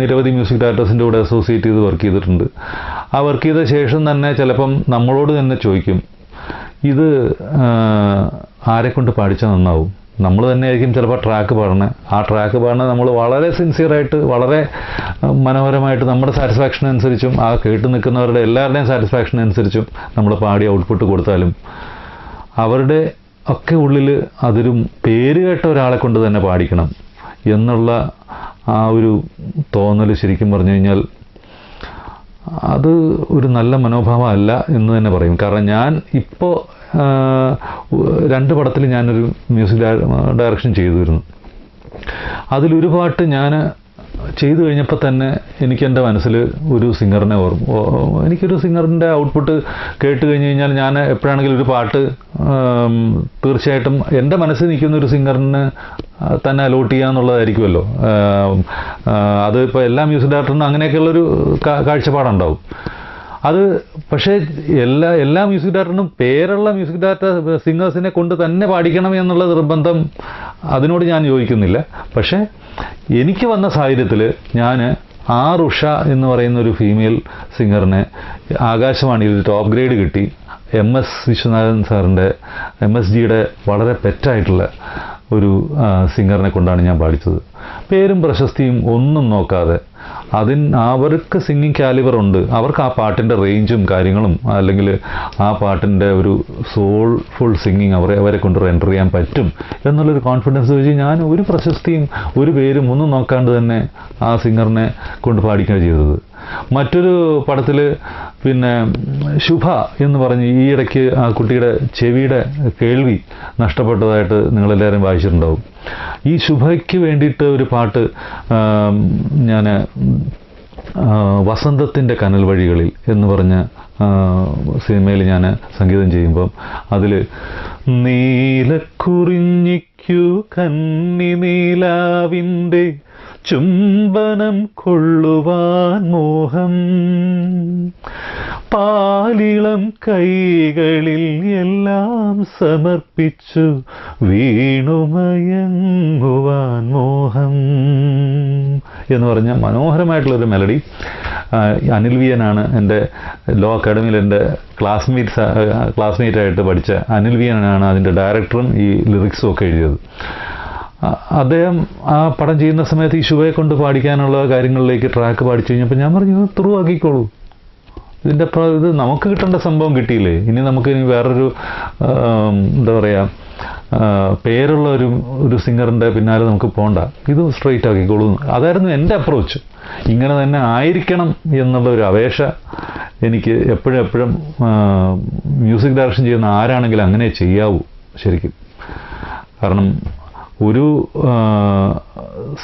നിരവധി മ്യൂസിക് ഡയറക്ടേഴ്സിന്റെ കൂടെ അസോസിയേറ്റ് ചെയ്ത് വർക്ക് ചെയ്തിട്ടുണ്ട്. ആ വർക്ക് ചെയ്ത ശേഷം തന്നെ ചിലപ്പം നമ്മളോട് തന്നെ ചോദിക്കും ഇത് ആരെക്കൊണ്ട് ആരെ കൊണ്ട് പാടിച്ചാൽ നന്നാവും? നമ്മൾ തന്നെ ആയിരിക്കും ചിലപ്പോൾ ട്രാക്ക് പാടണേ. ആ ട്രാക്ക് പാടണേ നമ്മൾ വളരെ സിൻസിയറായിട്ട് വളരെ മനോഹരമായിട്ട് നമ്മുടെ സാറ്റിസ്ഫാക്ഷൻ അനുസരിച്ചും ആ കേട്ട് നിൽക്കുന്നവരുടെ എല്ലാവരുടെയും സാറ്റിസ്ഫാക്ഷൻ അനുസരിച്ചും നമ്മൾ പാടി ഔട്ട്പുട്ട് കൊടുത്താലും അവരുടെ ഒക്കെ ഉള്ളിൽ അതൊരു പേര് കേട്ട ഒരാളെ കൊണ്ട് തന്നെ പാടിക്കണം എന്നുള്ള ആ ഒരു തോന്നൽ ശരിക്കും പറഞ്ഞു കഴിഞ്ഞാൽ അത് ഒരു നല്ല മനോഭാവമല്ല എന്ന് തന്നെ പറയും. കാരണം ഞാൻ ഇപ്പോൾ രണ്ട് പടത്തിൽ ഞാനൊരു മ്യൂസിക് ഡയറക്ഷൻ ചെയ്തിരുന്നു. അതിലൊരു പാട്ട് ഞാൻ ചെയ്തു കഴിഞ്ഞപ്പോൾ തന്നെ എനിക്ക് എന്റെ മനസ്സിൽ ഒരു സിംഗറിനെ ഓർമ്മ എനിക്കൊരു സിംഗറിന്റെ ഔട്ട്പുട്ട് കേട്ട് കഴിഞ്ഞ് കഴിഞ്ഞാൽ ഞാൻ എപ്പോഴാണെങ്കിലും ഒരു പാട്ട് തീർച്ചയായിട്ടും എന്റെ മനസ്സിൽ നിൽക്കുന്ന ഒരു സിംഗറിന് തന്നെ അലോട്ട് ചെയ്യുക എന്നുള്ളതായിരിക്കുമല്ലോ. അതിപ്പോൾ എല്ലാ മ്യൂസിക് ഡയറക്ടറിനും അങ്ങനെയൊക്കെയുള്ളൊരു കാഴ്ചപ്പാടുണ്ടാവും. അത് പക്ഷേ എല്ലാ എല്ലാ മ്യൂസിക് ഡയറക്ടറിനും പേരുള്ള മ്യൂസിക് ഡയറക്ടർ സിംഗേഴ്സിനെ കൊണ്ട് തന്നെ പാടിക്കണം എന്നുള്ള നിർബന്ധം അതിനോട് ഞാൻ യോജിക്കുന്നില്ല. പക്ഷേ എനിക്ക് വന്ന സാഹചര്യത്തിൽ ഞാൻ ആർ ഉഷ എന്ന് പറയുന്ന ഒരു ഫീമെയിൽ സിംഗറിന് ആകാശവാണിയിൽ ടോപ്പ് ഗ്രേഡ് കിട്ടി. എം എസ് വിശ്വനാഥൻ സാറിന്റെ എം എസ് ജിയുടെ വളരെ പെറ്റായിട്ടുള്ള ഒരു സിംഗറിനെ കൊണ്ടാണ് ഞാൻ പാടിച്ചത്. പേരും പ്രശസ്തിയും ഒന്നും നോക്കാതെ അതിൻ അവർക്ക് സിംഗിങ് കാലിവർ ഉണ്ട്. അവർക്ക് ആ പാട്ടിന്റെ റേഞ്ചും കാര്യങ്ങളും അല്ലെങ്കിൽ ആ പാട്ടിന്റെ ഒരു സോൾഫുൾ സിംഗിങ് അവരെ അവരെ കൊണ്ട് എന്റർ ചെയ്യാൻ പറ്റും എന്നുള്ളൊരു കോൺഫിഡൻസ് വെച്ച് ഞാൻ ഒരു പ്രശസ്തിയും ഒരു പേരും ഒന്നും നോക്കാണ്ട് തന്നെ ആ സിംഗറിനെ കൊണ്ട് പാടിക്കുകയാണ് ചെയ്തത്. മറ്റൊരു പടത്തിൽ പിന്നെ ശുഭ എന്ന് പറഞ്ഞ് ഈ ഇടയ്ക്ക് ആ കുട്ടിയുടെ ചെവിയുടെ കേൾവി നഷ്ടപ്പെട്ടതായിട്ട് നിങ്ങളെല്ലാവരും വായിച്ചിട്ടുണ്ടാവും. ഈ ശുഭയ്ക്ക് വേണ്ടിയിട്ട് ഒരു പാട്ട് ഞാൻ വസന്തത്തിന്റെ കനൽ വഴികളിൽ എന്ന് പറഞ്ഞ സിനിമയിൽ ഞാൻ സംഗീതം ചെയ്യുമ്പം അതിൽ നീലക്കുറിഞ്ഞിക്കു കന്നി നീലാവിന്റെ ചുംബനം കൊള്ളുവാൻ മോഹം. പാലിളം കൈകളിൽ എല്ലാം സമർപ്പിച്ചു വീണുമയങ്ങുവാൻ എന്ന് പറഞ്ഞ മനോഹരമായിട്ടുള്ളൊരു മെലഡി അനിൽ വിയനാണ് എന്റെ ലോ അക്കാഡമിയിൽ എന്റെ ക്ലാസ്മേറ്റ്സ് ആയിട്ട് പഠിച്ച അനിൽ വിയനാണ് അതിന്റെ ഡയറക്ടറും ഈ ലിറിക്സും ഒക്കെ എഴുതിയത്. അദ്ദേഹം ആ പടം ചെയ്യുന്ന സമയത്ത് ഈ ശുഭയെ കൊണ്ട് പാടിക്കാനുള്ള കാര്യങ്ങളിലേക്ക് ട്രാക്ക് പാടിച്ചു കഴിഞ്ഞപ്പോൾ ഞാൻ പറഞ്ഞു ത്രൂ ആക്കിക്കോളൂ. ഇതിന്റെ അപ്പുറം ഇത് നമുക്ക് കിട്ടേണ്ട സംഭവം കിട്ടിയില്ലേ? ഇനി നമുക്ക് ഇനി വേറൊരു എന്താ പറയുക പേരുള്ള ഒരു ഒരു സിംഗറിന്റെ പിന്നാലെ നമുക്ക് പോകണ്ട ഇത് സ്ട്രെയിറ്റ് ആക്കിക്കോളൂ അതായിരുന്നു എന്റെ അപ്രോച്ച് ഇങ്ങനെ തന്നെ ആയിരിക്കണം എന്നുള്ള ഒരു അപേക്ഷ എനിക്ക് എപ്പോഴും എപ്പോഴും മ്യൂസിക് ഡയറക്ഷൻ ചെയ്യുന്ന ആരാണെങ്കിലും അങ്ങനെ ചെയ്യാവൂ ശരിക്കും. കാരണം ഒരു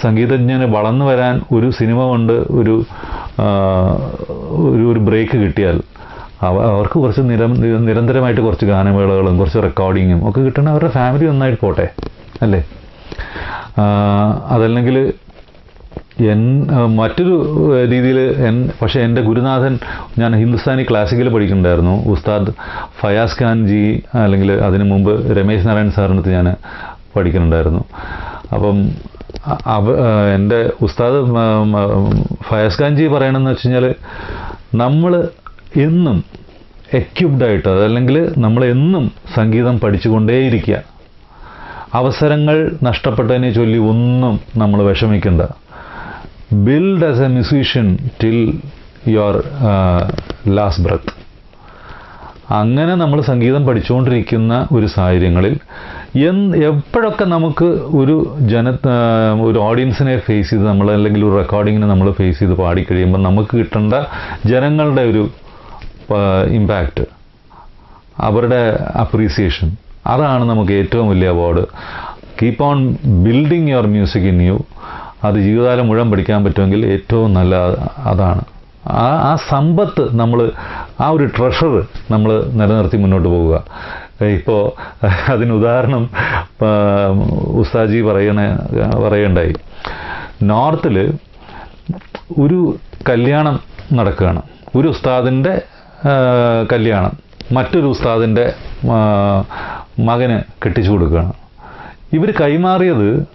സംഗീതജ്ഞന് വളർന്നു വരാൻ ഒരു സിനിമ കൊണ്ട് ഒരു ഒരു ബ്രേക്ക് കിട്ടിയാൽ അവ- അവർക്ക് കുറച്ച് നിര നിരന്തരമായിട്ട് കുറച്ച് ഗാനമേളകളും കുറച്ച് റെക്കോർഡിങ്ങും ഒക്കെ കിട്ടണ അവരുടെ ഫാമിലി ഒന്നായിട്ട് പോട്ടെ അല്ലേ? അതല്ലെങ്കിൽ എൻ മറ്റൊരു രീതിയിൽ എൻ പക്ഷേ എന്റെ ഗുരുനാഥൻ ഞാൻ ഹിന്ദുസ്ഥാനി ക്ലാസിക്കൽ പഠിക്കുന്നുണ്ടായിരുന്നു. ഉസ്താദ് ഫയാസ് ഖാൻ ജി അല്ലെങ്കിൽ അതിനു മുമ്പ് രമേശ് നാരായൺ സാറിനടുത്ത് ഞാൻ പഠിക്കുന്നുണ്ടായിരുന്നു. അപ്പം അവ എന്റെ ഉസ്താദ് ഫയസ് ഖാൻജി പറയണമെന്ന് വെച്ച് കഴിഞ്ഞാൽ നമ്മൾ എന്നും എക്യുപ്ഡ് ആയിട്ട് അതല്ലെങ്കിൽ നമ്മൾ എന്നും സംഗീതം പഠിച്ചുകൊണ്ടേയിരിക്കുക. അവസരങ്ങൾ നഷ്ടപ്പെട്ടതിനെ ചൊല്ലി ഒന്നും നമ്മൾ വിഷമിക്കേണ്ട. Build as a musician till your last breath അങ്ങനെ നമ്മൾ സംഗീതം പഠിച്ചുകൊണ്ടിരിക്കുന്ന ഒരു സാഹചര്യങ്ങളിൽ എന്ന് എപ്പോഴൊക്കെ നമുക്ക് ഒരു ജന ഒരു ഓഡിയൻസിനെ ഫേസ് ചെയ്ത് നമ്മൾ അല്ലെങ്കിൽ ഒരു റെക്കോർഡിങ്ങിനെ നമ്മൾ ഫേസ് ചെയ്ത് പാടിക്കഴിയുമ്പോൾ നമുക്ക് കിട്ടേണ്ട ജനങ്ങളുടെ ഒരു ഇമ്പാക്റ്റ് അവരുടെ അപ്രീസിയേഷൻ അതാണ് നമുക്ക് ഏറ്റവും വലിയ award keep on building your music in you അത് ജീവിതകാലം മുഴുവൻ പഠിക്കാൻ പറ്റുമെങ്കിൽ ഏറ്റവും നല്ല അതാണ്. ആ ആ സമ്പത്ത് നമ്മൾ ആ ഒരു ട്രഷർ നമ്മൾ നിലനിർത്തി മുന്നോട്ട് പോവുക. ഇപ്പോൾ അതിന് ഉദാഹരണം ഉസ്താജി പറയണ പറയണ്ടായി നോർത്തിൽ ഒരു കല്യാണം നടക്കുകയാണ് ഒരു ഉസ്താദിന്റെ കല്യാണം മറ്റൊരു ഉസ്താദിന്റെ മകന് കെട്ടിച്ചു കൊടുക്കുകയാണ് ഇവർ കൈമാറിയത്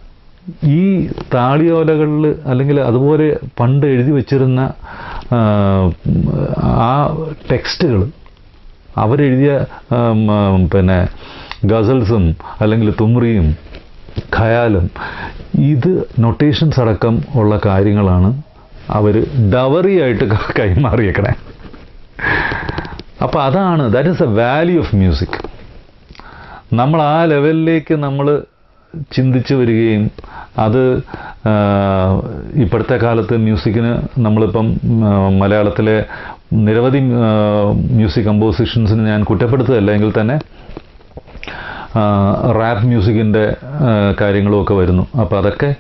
ഈ താളിയോലകളിൽ അല്ലെങ്കിൽ അതുപോലെ പണ്ട് എഴുതി വച്ചിരുന്ന ആ ടെക്സ്റ്റുകൾ അവരെഴുതിയ പിന്നെ ഗസൽസും അല്ലെങ്കിൽ തുമ്രിയും ഖയാലും ഇത് നൊട്ടേഷൻസ് അടക്കം ഉള്ള കാര്യങ്ങളാണ് അവർ ഡവറിയായിട്ട് കൈമാറിയേക്കണേ. അപ്പോൾ അതാണ് that is a value of music നമ്മൾ ആ ലെവലിലേക്ക് നമ്മൾ ചിന്തിച്ചു വരികയും അത് ഇപ്പോഴത്തെ കാലത്ത് മ്യൂസിക്കിന് നമ്മളിപ്പം മലയാളത്തിലെ നിരവധി മ്യൂസിക് കമ്പോസിഷൻസിന് ഞാൻ കുറ്റപ്പെടുത്തുകയല്ല. എങ്കിൽ തന്നെ റാപ്പ് മ്യൂസിക്കിന്റെ കാര്യങ്ങളുമൊക്കെ വരുന്നു. അപ്പോൾ അതൊക്കെ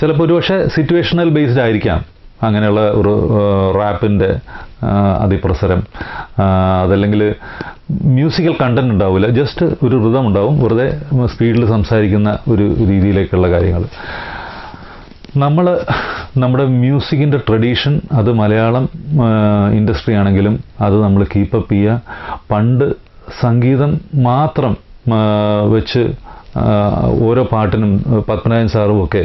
ചിലപ്പോൾ ഒരുപക്ഷെ സിറ്റുവേഷണൽ ബേസ്ഡ് ആയിരിക്കാം. അങ്ങനെയുള്ള ഒരു റാപ്പിന്റെ അതിപ്രസരം. അതല്ലെങ്കിൽ മ്യൂസിക്കൽ കണ്ടന്റ് ഉണ്ടാവില്ല. ജസ്റ്റ് ഒരു ഋതം ഉണ്ടാവും. വെറുതെ സ്പീഡിൽ സംസാരിക്കുന്ന ഒരു രീതിയിലേക്കുള്ള കാര്യങ്ങൾ. നമ്മൾ നമ്മുടെ മ്യൂസിക്കിന്റെ ട്രഡീഷൻ അത് മലയാളം ഇൻഡസ്ട്രി ആണെങ്കിലും അത് നമ്മൾ കീപ്പപ്പ് ചെയ്യുക. പണ്ട് സംഗീതം മാത്രം വെച്ച് ഓരോ പാട്ടിനും പത്മനാഭൻ സാറും ഒക്കെ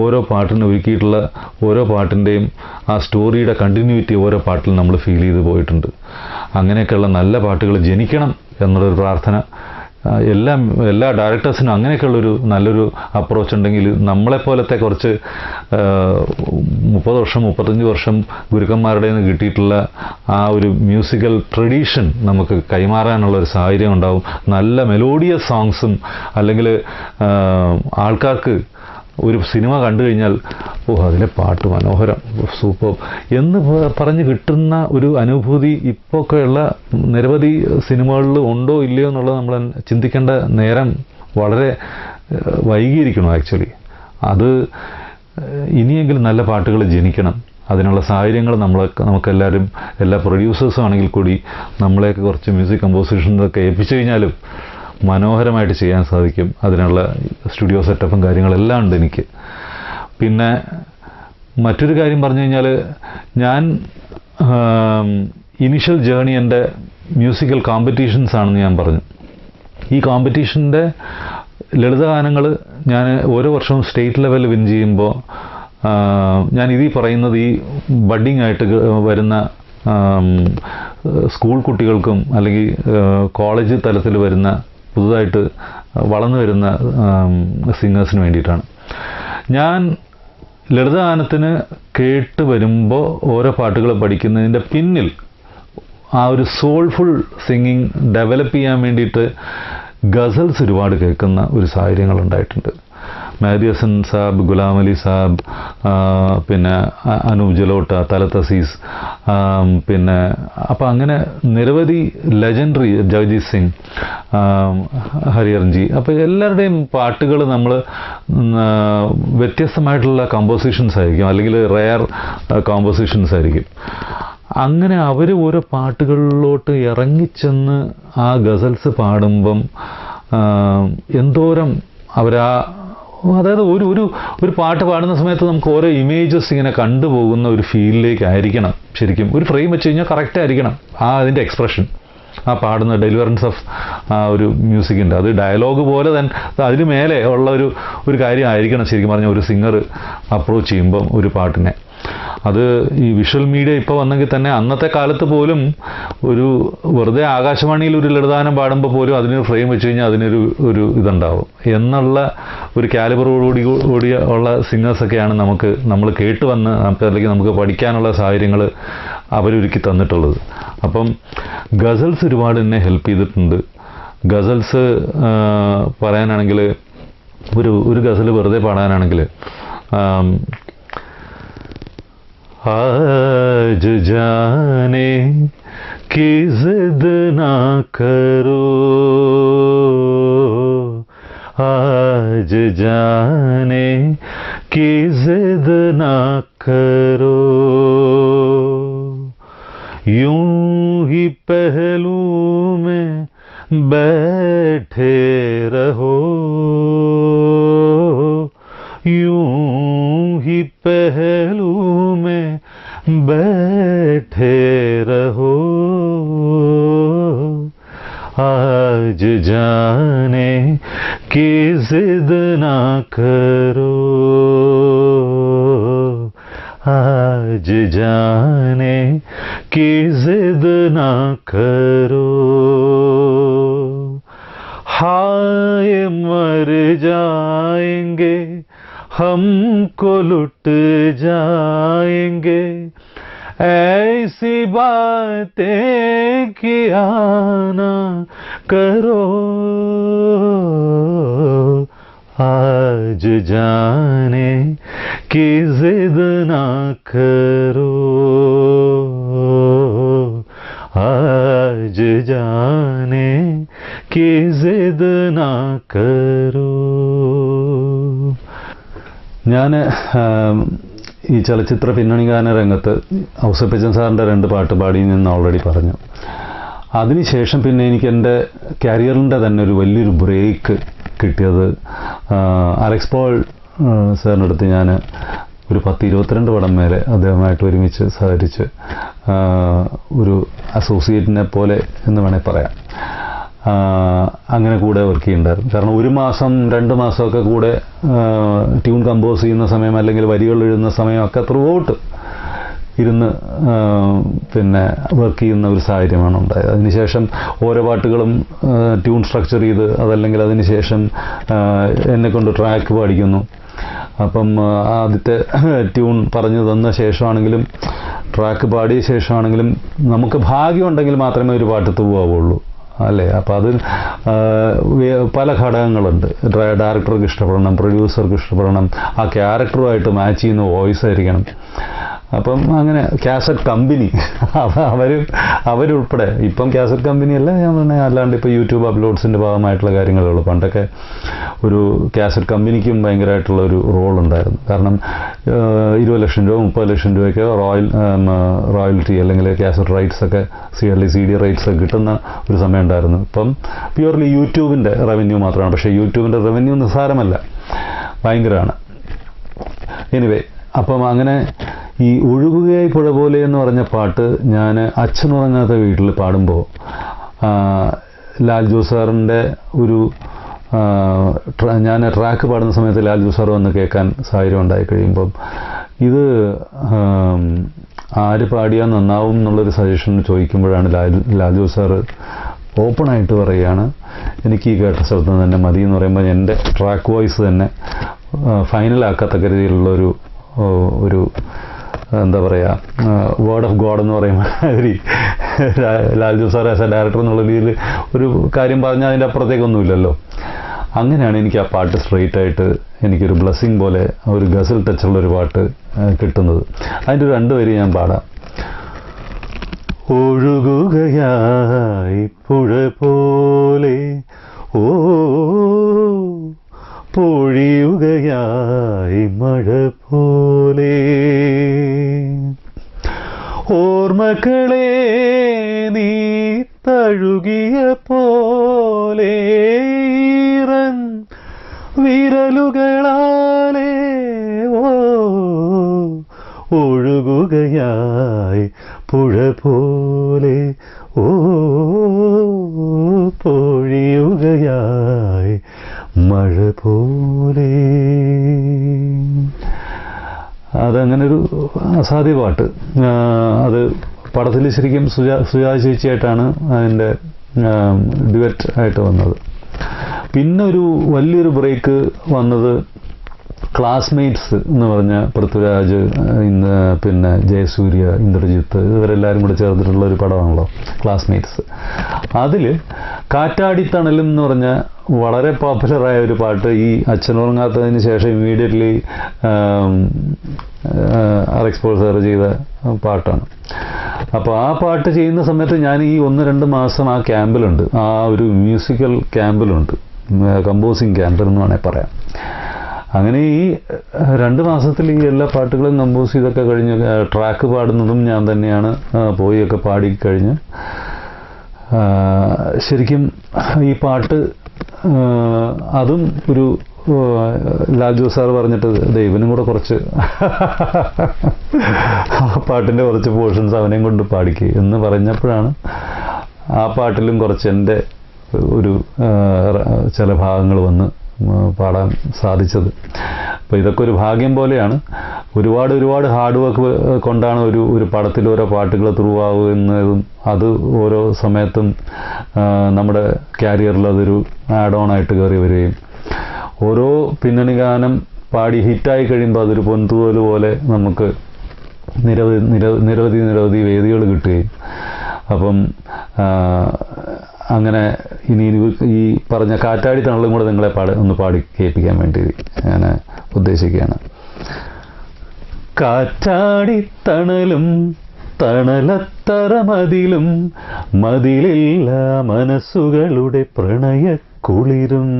ഓരോ പാട്ടിനും ഒരുക്കിയിട്ടുള്ള ഓരോ പാട്ടിന്റെയും ആ സ്റ്റോറിയുടെ കണ്ടിന്യൂറ്റി ഓരോ പാട്ടിലും നമ്മൾ ഫീൽ ചെയ്ത് പോയിട്ടുണ്ട്. അങ്ങനെയൊക്കെയുള്ള നല്ല പാട്ടുകൾ ജനിക്കണം എന്നുള്ളൊരു പ്രാർത്ഥന എല്ലാ എല്ലാ ഡയറക്ടേഴ്സിനും അങ്ങനെയൊക്കെയുള്ളൊരു നല്ലൊരു അപ്രോച്ച് ഉണ്ടെങ്കിൽ നമ്മളെപ്പോലത്തെ കുറച്ച് മുപ്പത് വർഷം മുപ്പത്തഞ്ച് വർഷം ഗുരുക്കന്മാരുടെ നിന്ന് കിട്ടിയിട്ടുള്ള ആ ഒരു മ്യൂസിക്കൽ ട്രഡീഷൻ നമുക്ക് കൈമാറാനുള്ള ഒരു സാഹചര്യം ഉണ്ടാവും. നല്ല മെലോഡിയസ് സോങ്സും അല്ലെങ്കിൽ ആൾക്കാർക്ക് ഒരു സിനിമ കണ്ടു കഴിഞ്ഞാൽ ഓ അതിലെ പാട്ട് മനോഹരം സൂപ്പർ. എന്ന് പറഞ്ഞ് കിട്ടുന്ന ഒരു അനുഭൂതി ഇപ്പോഴൊക്കെയുള്ള നിരവധി സിനിമകളിൽ ഉണ്ടോ ഇല്ലയോ എന്നുള്ളത് നമ്മൾ ചിന്തിക്കേണ്ട നേരം വളരെ വൈകിയിരിക്കണം ആക്ച്വലി. അത് ഇനിയെങ്കിലും നല്ല പാട്ടുകൾ ജനിക്കണം. അതിനുള്ള സാഹചര്യങ്ങൾ നമ്മൾ നമുക്കെല്ലാവരും എല്ലാ പ്രൊഡ്യൂസേഴ്സും ആണെങ്കിൽ കൂടി നമ്മളെയൊക്കെ കുറച്ച് മ്യൂസിക് കമ്പോസിഷനൊക്കെ ഏൽപ്പിച്ചു കഴിഞ്ഞാലും മനോഹരമായിട്ട് ചെയ്യാൻ സാധിക്കും. അതിനുള്ള സ്റ്റുഡിയോ സെറ്റപ്പും കാര്യങ്ങളെല്ലാം ഉണ്ട് എനിക്ക്. പിന്നെ മറ്റൊരു കാര്യം പറഞ്ഞു കഴിഞ്ഞാൽ ഞാൻ ഇനിഷ്യൽ ജേണി എന്റെ മ്യൂസിക്കൽ കോമ്പറ്റീഷൻസ് ആണെന്ന് ഞാൻ പറഞ്ഞു. ഈ കോമ്പറ്റീഷന്റെ ലളിതഗാനങ്ങൾ ഞാൻ ഓരോ വർഷവും സ്റ്റേറ്റ് ലെവലിൽ വിൻ ചെയ്യുമ്പോൾ ഞാൻ ഇതീ പറയുന്നത് ഈ ബഡിങ് ആയിട്ട് വരുന്ന സ്കൂൾ കുട്ടികൾക്കും അല്ലെങ്കിൽ കോളേജ് തലത്തിൽ വരുന്ന പുതുതായിട്ട് വളർന്നു വരുന്ന സിംഗേഴ്സിന് വേണ്ടിയിട്ടാണ്. ഞാൻ ലളിതഗാനത്തിന് കേട്ട് വരുമ്പോൾ ഓരോ പാട്ടുകൾ പഠിക്കുന്നതിന്റെ പിന്നിൽ ആ ഒരു സോൾഫുൾ സിംഗിങ് ഡെവലപ്പ് ചെയ്യാൻ വേണ്ടിയിട്ട് ഗസൽസ് ഒരുപാട് കേൾക്കുന്ന ഒരു സാഹചര്യങ്ങൾ മെഹദി ഹസൻ സാബ് ഗുലാം അലി സാബ് പിന്നെ അനൂപ് ജലോട്ട തലത്ത് അസീസ് പിന്നെ അപ്പം അങ്ങനെ നിരവധി ലെജൻഡറി ജഗജീത് സിംഗ് ഹരിഹർജി അപ്പോൾ എല്ലാവരുടെയും പാട്ടുകൾ നമ്മൾ വ്യത്യസ്തമായിട്ടുള്ള കമ്പോസിഷൻസ് ആയിരിക്കും. അല്ലെങ്കിൽ റെയർ കോമ്പോസിഷൻസ് ആയിരിക്കും. അങ്ങനെ അവർ ഓരോ പാട്ടുകളിലോട്ട് ഇറങ്ങിച്ചെന്ന് ആ ഗസൽസ് പാടുമ്പം എന്തോരം അവരാ അതായത് ഒരു ഒരു ഒരു പാട്ട് പാടുന്ന സമയത്ത് നമുക്ക് ഓരോ ഇമേജസ് ഇങ്ങനെ കണ്ടുപോകുന്ന ഒരു ഫീലിലേക്കായിരിക്കണം ശരിക്കും. ഒരു ഫ്രെയിം വെച്ച് കഴിഞ്ഞാൽ കറക്റ്റ് ആയിരിക്കണം ആ അതിന്റെ എക്സ്പ്രഷൻ ആ പാടുന്ന ഡെലിവറൻസ് ഓഫ് ആ ഒരു മ്യൂസിക്കിന്റെ അത് ഡയലോഗ് പോലെ തന്നെ അതിന് മേലെ ഉള്ള ഒരു ഒരു കാര്യമായിരിക്കണം ശരിക്കും പറഞ്ഞാൽ ഒരു സിംഗർ അപ്രോച്ച് ചെയ്യുമ്പം ഒരു പാട്ടിനെ. അത് ഈ വിഷ്വൽ മീഡിയ ഇപ്പോൾ വന്നെങ്കിൽ തന്നെ അന്നത്തെ കാലത്ത് പോലും ഒരു വെറുതെ ആകാശവാണിയിൽ ഒരു ലളിതാനം പാടുമ്പോൾ പോലും അതിനൊരു ഫ്രെയിം വെച്ച് കഴിഞ്ഞാൽ അതിനൊരു ഒരു ഇതുണ്ടാവും. എന്നുള്ള ഒരു കാലിബറോടുകൂടി കൂടി ഉള്ള സിംഗേഴ്സൊക്കെയാണ് നമുക്ക് നമ്മൾ കേട്ട് വന്ന് നമുക്ക് അല്ലെങ്കിൽ നമുക്ക് പഠിക്കാനുള്ള സാഹചര്യങ്ങൾ അവരൊരുക്കി തന്നിട്ടുള്ളത്. അപ്പം ഗസൽസ് ഒരുപാട് എന്നെ ഹെൽപ്പ് ചെയ്തിട്ടുണ്ട്. ഗസൽസ് പറയാനാണെങ്കിൽ ഒരു ഒരു ഗസൽ വെറുതെ പാടാനാണെങ്കിൽ आज जाने की जिद ना करो। आज जाने की जिद ना करो। यूँ ही पहलू में बैठे रहो। यूँ ही पहलू बैठे रहो। आज जाने की जिद ना करो। आज जाने की जिद ना करो। हाय मर जाएँगे हमको लुट जाएँगे। ऐसी बातें किया ना करो। आज जाने की जिद ना करो। आज जाने की जिद ना करो। ഞാൻ ഈ ചലച്ചിത്ര പിന്നണി ഗാന രംഗത്ത് ഔസപ്പച്ചൻ സാറിന്റെ രണ്ട് പാട്ട് പാടി എന്ന് ഓൾറെഡി പറഞ്ഞു. അതിനുശേഷം പിന്നെ എനിക്ക് എന്റെ കരിയറിന്റെ തന്നെ ഒരു വലിയൊരു ബ്രേക്ക് കിട്ടിയത് അലക്സ് പോൾ സാറിന്റെ അടുത്ത് ഞാൻ ഒരു പത്ത് ഇരുപത്തിരണ്ട് പടം മേലെ അദ്ദേഹമായിട്ട് ഒരുമിച്ച് സഹകരിച്ച് ഒരു അസോസിയേറ്റിനെ പോലെ എന്ന് വേണേൽ പറയാം. അങ്ങനെ കൂടെ വർക്ക് ചെയ്യുന്നുണ്ടായിരുന്നു കാരണം ഒരു മാസം രണ്ട് മാസമൊക്കെ കൂടെ ട്യൂൺ കമ്പോസ് ചെയ്യുന്ന സമയം അല്ലെങ്കിൽ വരികൾ എഴുതുന്ന സമയമൊക്കെ ത്രൂ ഔട്ട് ഇരുന്ന് പിന്നെ വർക്ക് ചെയ്യുന്ന ഒരു സാഹചര്യമാണ് ഉണ്ടായത്. അതിനുശേഷം ഓരോ പാട്ടുകളും ട്യൂൺ സ്ട്രക്ചർ ചെയ്ത് അതല്ലെങ്കിൽ അതിനുശേഷം എന്നെക്കൊണ്ട് എന്നെ കൊണ്ട് ട്രാക്ക് പാടിക്കുന്നു അപ്പം ആദ്യത്തെ ട്യൂൺ പറഞ്ഞു തന്ന ശേഷമാണെങ്കിലും ട്രാക്ക് പാടിയ ശേഷമാണെങ്കിലും നമുക്ക് ഭാഗ്യമുണ്ടെങ്കിൽ മാത്രമേ ഒരു പാട്ട് തൂവാവുള്ളൂ അല്ലേ? അപ്പോൾ അതിൽ പല ഘടകങ്ങളുണ്ട്. ഡയറക്ടർക്ക് ഇഷ്ടപ്പെടണം പ്രൊഡ്യൂസർക്ക് ഇഷ്ടപ്പെടണം ആ ക്യാരക്ടറുമായിട്ട് മാച്ച് ചെയ്യുന്ന വോയിസ് ആയിരിക്കണം. അപ്പം അങ്ങനെ കാസറ്റ് കമ്പനി. അവർ അവരുൾപ്പെടെ. ഇപ്പം കാസറ്റ് കമ്പനിയല്ല ഞാൻ പറഞ്ഞ അല്ലാണ്ട് ഇപ്പോൾ യൂട്യൂബ് അപ്ലോഡ്സിന്റെ ഭാഗമായിട്ടുള്ള കാര്യങ്ങളേ ഉള്ളൂ പണ്ടൊക്കെ ഒരു കാസറ്റ് കമ്പനിക്കും ഭയങ്കരമായിട്ടുള്ള ഒരു റോൾ ഉണ്ടായിരുന്നു കാരണം ഇരുപത് ലക്ഷം രൂപ മുപ്പത് ലക്ഷം രൂപയ്ക്ക് റോയൽ റോയൽറ്റി അല്ലെങ്കിൽ കാസറ്റ് റൈറ്റ്സ് ഒക്കെ സി അല്ലെങ്കിൽ സി ഡി റൈറ്റ്സ് ഒക്കെ കിട്ടുന്ന ഒരു സമയം ഉണ്ടായിരുന്നു ഇപ്പം പ്യുവർലി യൂട്യൂബിന്റെ റവന്യൂ മാത്രമാണ്. പക്ഷേ യൂട്യൂബിന്റെ റവന്യൂ നിസ്സാരമല്ല. ഭയങ്കരമാണ്. എനിവേ അപ്പം അങ്ങനെ ഈ ഒഴുകുകയായി പുഴ പോലെ എന്ന് പറഞ്ഞ പാട്ട് ഞാൻ അച്ഛനുറങ്ങാത്ത വീട്ടിൽ പാടുമ്പോൾ ലാൽ ജോസ് സാറിന്റെ ഒരു ഞാൻ ട്രാക്ക് പാടുന്ന സമയത്ത് ലാൽ ജോസ് സാർ വന്ന് കേൾക്കാൻ സാഹചര്യം ഉണ്ടായി കഴിയുമ്പം ഇത് ആര് പാടിയാൽ നന്നാവും എന്നുള്ളൊരു സജഷൻ ചോദിക്കുമ്പോഴാണ് ലാൽ ലാൽ ജോസ് സാറ് ഓപ്പണായിട്ട് പറയുകയാണ് എനിക്ക് ഈ കേട്ട ശബ്ദം തന്നെ മതി എന്ന് പറയുമ്പോൾ എന്റെ ട്രാക്ക് വോയിസ് തന്നെ ഫൈനലാക്കത്തക്ക രീതിയിലുള്ള ഒരു ഒരു എന്താ പറയുക വേർഡ് ഓഫ് ഗോഡ് എന്ന് പറയുമ്പോൾ ഒരു Lal sir as a director എന്നുള്ള രീതിയിൽ ഒരു കാര്യം പറഞ്ഞാൽ അതിന്റെ അപ്പുറത്തേക്കൊന്നുമില്ലല്ലോ. അങ്ങനെയാണ് എനിക്ക് ആ പാട്ട് സ്ട്രെയിറ്റ് ആയിട്ട് എനിക്കൊരു ബ്ലെസ്സിങ് പോലെ ഒരു ഗസൽ ടച്ചുള്ള ഒരു പാട്ട് കിട്ടുന്നത്. അതിന്റെ രണ്ട് വരി ഞാൻ പാടാം. ഒഴുകുകയായി പുഴ പോലെ ഓ പൊഴിയുകയായി മഴ പോലെ. ഓർമ്മകളെ നീ തഴുകിയ പോലെ ഇറൻ വിരലുകളാലേ ഓ ഒഴുകുകയായി പുഴ പോലെ. ഓ പൊഴിയുകയായി മഴ പോലെ അതങ്ങനൊരു അസാധ്യ പാട്ട്. അത് പടത്തിൽ ശരിക്കും സുജാ സുജാത ചേച്ചിയായിട്ടാണ് അതിന്റെ ഡുവറ്റ് ആയിട്ട് വന്നത്. പിന്നെ ഒരു വലിയൊരു ബ്രേക്ക് വന്നത് ക്ലാസ്മേറ്റ്സ് എന്ന് പറഞ്ഞ പൃഥ്വിരാജ് ഇന്ന് പിന്നെ ജയസൂര്യ ഇന്ദ്രജിത്ത് ഇവരെല്ലാവരും കൂടെ ചേർന്നിട്ടുള്ള ഒരു പടമാണല്ലോ ക്ലാസ്മേറ്റ്സ് അതിൽ കാറ്റാടിത്തണലും എന്ന് പറഞ്ഞ വളരെ പോപ്പുലറായ ഒരു പാട്ട് ഈ അച്ഛനുറങ്ങാത്തതിന് ശേഷം ഇമ്മീഡിയറ്റ്ലി അറെക്സ്പോൾ സാർ ചെയ്ത പാട്ടാണ്. അപ്പോൾ ആ പാട്ട് ചെയ്യുന്ന സമയത്ത് ഞാൻ ഈ ഒന്ന് രണ്ട് മാസം ആ ക്യാമ്പിലുണ്ട്. ആ ഒരു മ്യൂസിക്കൽ ക്യാമ്പിലുണ്ട്. കമ്പോസിങ് ക്യാമ്പിൽ എന്ന് വേണേൽ പറയാം. അങ്ങനെ ഈ രണ്ട് മാസത്തിൽ ഈ എല്ലാ പാട്ടുകളും കമ്പോസ് ചെയ്തൊക്കെ കഴിഞ്ഞ് ട്രാക്ക് പാടുന്നതും ഞാൻ തന്നെയാണ് പോയൊക്കെ പാടി കഴിഞ്ഞ് ശരിക്കും ഈ പാട്ട് അതും ഒരു ആ, ലാൽ ജോസ് സാർ പറഞ്ഞിട്ട് ദൈവനും കൂടെ കുറച്ച് ആ പാട്ടിന്റെ കുറച്ച് പോർഷൻസ് അവനെയും കൊണ്ട് പാടിക്ക് എന്ന് പറഞ്ഞപ്പോഴാണ് ആ പാട്ടിലും കുറച്ച് എന്റെ ഒരു ചില ഭാഗങ്ങൾ വന്ന് പാടാൻ സാധിച്ചത്. അപ്പോൾ ഇതൊക്കെ ഒരു ഭാഗ്യം പോലെയാണ്. ഒരുപാട് ഒരുപാട് ഹാർഡ് വർക്ക് കൊണ്ടാണ് ഒരു ഒരു പടത്തിൽ ഓരോ പാട്ടുകൾ ത്രൂ ആവുന്നതും അത് ഓരോ സമയത്തും നമ്മുടെ ക്യാരിയറിൽ അതൊരു ആഡ് ഓൺ ആയിട്ട് കയറി വരികയും. ഓരോ പിന്നണി ഗാനം പാടി ഹിറ്റായി കഴിയുമ്പോൾ അതൊരു പൊൻതൂവൽ പോലെ നമുക്ക് നിരവധി നിര- നിരവധി നിരവധി വേദികൾ കിട്ടുകയും. അപ്പം അങ്ങനെ ഇനി ഈ പറഞ്ഞ കാറ്റാടി തണലും കൂടെ നിങ്ങളെ പാട് ഒന്ന് പാടി കേൾപ്പിക്കാൻ വേണ്ടി ഞാൻ ഉദ്ദേശിക്കുകയാണ്. കാറ്റാടി തണലും തണലത്തറ മതിലും മതിലില്ല മനസ്സുകളുടെ പ്രണയക്കുളിരും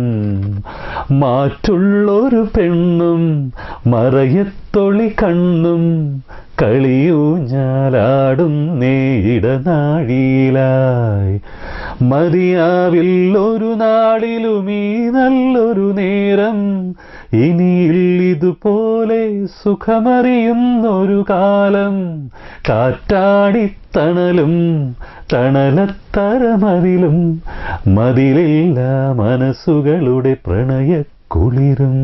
മാറ്റുള്ളൊരു പെണ്ണും മറയത്തൊളി കണ്ണും കളിയൂഞ്ഞാലാടും നേടനാഴിയിലായി മതിയാവില്ലൊരു നാളിലും ഈ നല്ലൊരു നേരം ഇനിയിൽ ഇതുപോലെ സുഖമറിയുന്നൊരു കാലം കാറ്റാടിത്തണലും തണലത്തരമതിലും മതിലില്ല മനസ്സുകളുടെ പ്രണയക്കുളിരും.